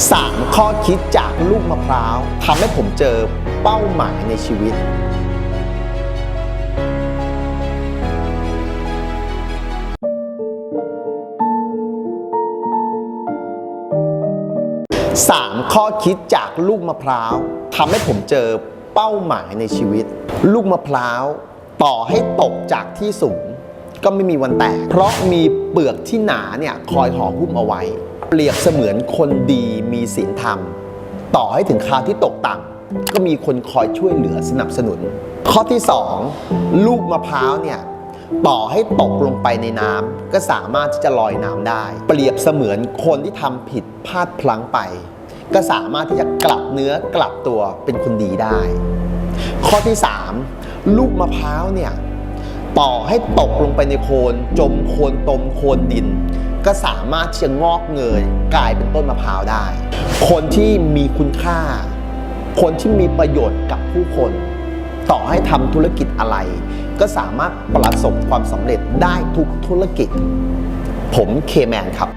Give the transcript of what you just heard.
3 ข้อคิดจากลูกมะพร้าวทำให้ผมเจอเป้าหมายในชีวิต 3 ข้อคิดจากลูกมะพร้าวทำให้ผมเจอเป้าหมายในชีวิต ลูกมะพร้าวต่อให้ตกจากที่สูง ก็ไม่มีวันแตก เพราะมีเปลือกที่หนาเนี่ยคอยห่อหุ้มเอาไว้ เปรียบเสมือนคนดีมีศีลธรรม ต่อให้ถึงคราวที่ตกต่ำก็มีคนคอยช่วยเหลือสนับสนุน ข้อที่ 2 ลูกมะพร้าวเนี่ยต่อให้ตกลงไปในน้ำก็สามารถที่จะลอยน้ำได้ เปรียบเสมือนคนที่ทำผิดพลาดพลั้งไป ก็สามารถที่จะกลับเนื้อกลับตัวเป็นคนดีได้ ข้อที่ 3 ลูกมะพร้าวเนี่ยต่อให้ตกลงไปในโคลนจมโคลนตมโคลนดิน ก็สามารถที่จะงอกเงยกลายเป็นต้นมะพร้าวได้ คนที่มีคุณค่า คนที่มีประโยชน์กับผู้คน ต่อให้ทำธุรกิจอะไร ก็สามารถประสบความสำเร็จได้ทุกธุรกิจ ผมเคแมนครับ